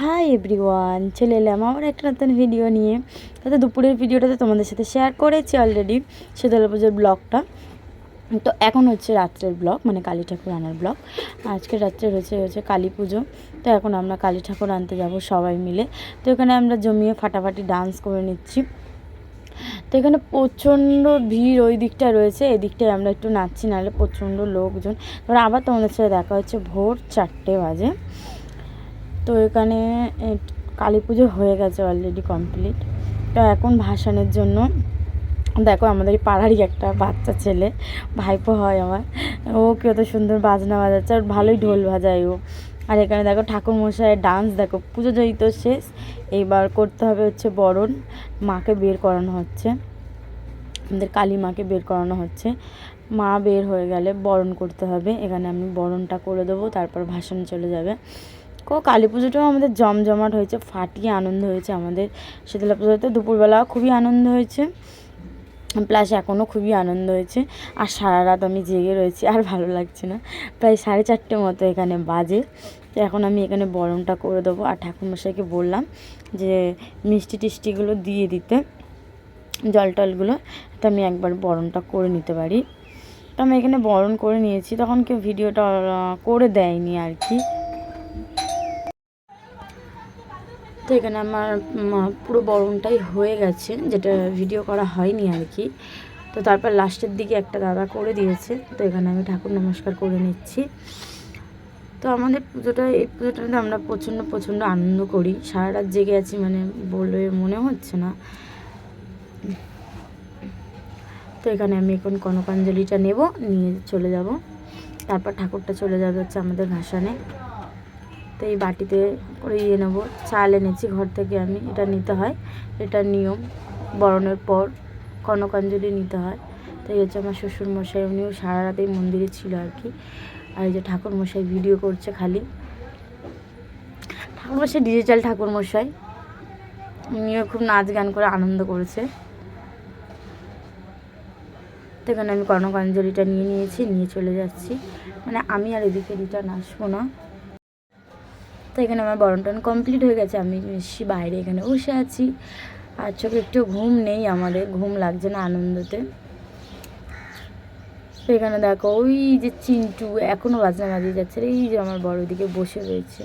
Hi everyone চলে এলাম আবার একটা নতুন ভিডিও নিয়ে। তাতে দুপুরের ভিডিওটাতে তোমাদের সাথে শেয়ার করেছি অলরেডি শীতলা পুজোর ব্লগটা তো এখন হচ্ছে রাত্রের ব্লগ মানে কালী ঠাকুর আনার ব্লগ আজকে রাত্রে হচ্ছে হচ্ছে কালী পুজো। তো এখন আমরা কালী ঠাকুর আনতে যাব সবাই মিলে। তো এখানে আমরা জমিয়ে ফাটাফাটি ডান্স করে নিচ্ছি। তো এখানে প্রচণ্ড ভিড় ওই দিকটা রয়েছে এদিকটায় আমরা একটু নাচছি, নাহলে প্রচণ্ড লোকজন। এবার আবার তোমাদের সাথে দেখা হচ্ছে ভোর চারটে বাজে। তো এখানে কালী পুজো হয়ে গেছে অলরেডি কমপ্লিট তো এখন ভাসানের জন্য, দেখো আমাদের পাড়ারই একটা বাচ্চা ছেলে, ভাইপো হয় আমার। ও কত সুন্দর বাজনা বাজাচ্ছে, আর ভালোই ঢোল বাজায় ও। আর এখানে দেখো ঠাকুর মশাইয়ের ডান্স দেখো পুজো জয়িত শেষ, এইবার করতে হবে হচ্ছে বরণ, মাকে বের করানো হচ্ছে। আমাদের কালী মাকে বের করানো হচ্ছে। মা বের হয়ে গেলে বরণ করতে হবে। এখানে আমি বরণটা করে দেবো, তারপর ভাসান চলে যাবে। কো, কালী পুজোটাও আমাদের জমজমাট হয়েছে, ফাটিয়ে আনন্দ হয়েছে আমাদের। শীতলা পুজোতে দুপুরবেলা খুবই আনন্দ হয়েছে, প্লাস এখনও খুবই আনন্দ হয়েছে। আর সারা রাত আমি জেগে রয়েছি, আর ভালো লাগছে না। প্রায় সাড়ে চারটে মতো এখানে বাজে। তো এখন আমি এখানে বরণটা করে দেবো। আর ঠাকুরমশাইকে বললাম যে, মিষ্টি টিষ্টিগুলো দিয়ে দিতে, জল টলগুলো, তো আমি একবার বরণটা করে নিতে পারি। তো আমি এখানে বরণ করে নিয়েছি, তখন কেউ ভিডিওটা করে দেয়নি আর কি। তো এখানে আমার পুরো বরণটাই হয়ে গেছে, যেটা ভিডিও করা হয়নি আর কি। তো তারপর লাস্টের দিকে একটা দাদা করে দিয়েছে, তো এখানে আমি ঠাকুর নমস্কার করে নিচ্ছি। তো আমাদের পুজোটা, এই পুজোটাতে আমরা প্রচণ্ড প্রচণ্ড আনন্দ করি। সারা রাত জেগে আছি মানে বলে মনে হচ্ছে না। তো এখানে আমি এখন কনকাঞ্জলিটা নেব, নিয়ে চলে যাব। তারপর ঠাকুরটা চলে যাবে হচ্ছে আমাদের ভাসানে। তো এই বাটিতে করে ইয়ে নেব। চাল এনেছি ঘর থেকে আমি, এটা নিতে হয়। এটা নিয়ম, বরণের পর কনকাঞ্জলি নিতে হয়। তো এই হচ্ছে আমার শ্বশুরমশাই, উনিও সারা রাত এই মন্দিরে ছিল আর কি। আর এই যে ঠাকুরমশাই ভিডিও করছে খালি। ঠাকুরমশাই ডিজিটাল ঠাকুরমশাই। উনিও খুব নাচ গান করে আনন্দ করেছে। তো এখানে আমি কর্ণকাঞ্জলিটা নিয়ে নিয়েছি, নিয়ে চলে যাচ্ছি। মানে আমি আর এদিকে রিটার্ন আসব না। তো এখানে আমার বরণটন কমপ্লিট হয়ে গেছে। আমি এসেছি বাইরে এখানে বসে আছি। আর চোখে একটু ঘুম নেই আমাদের, ঘুম লাগছে না আনন্দতে। তো এখানে দেখো, ওই যে চিন্টু এখনও বাজনা বাজিয়ে যাচ্ছে এই যে আমার বড় দিকে বসে রয়েছে।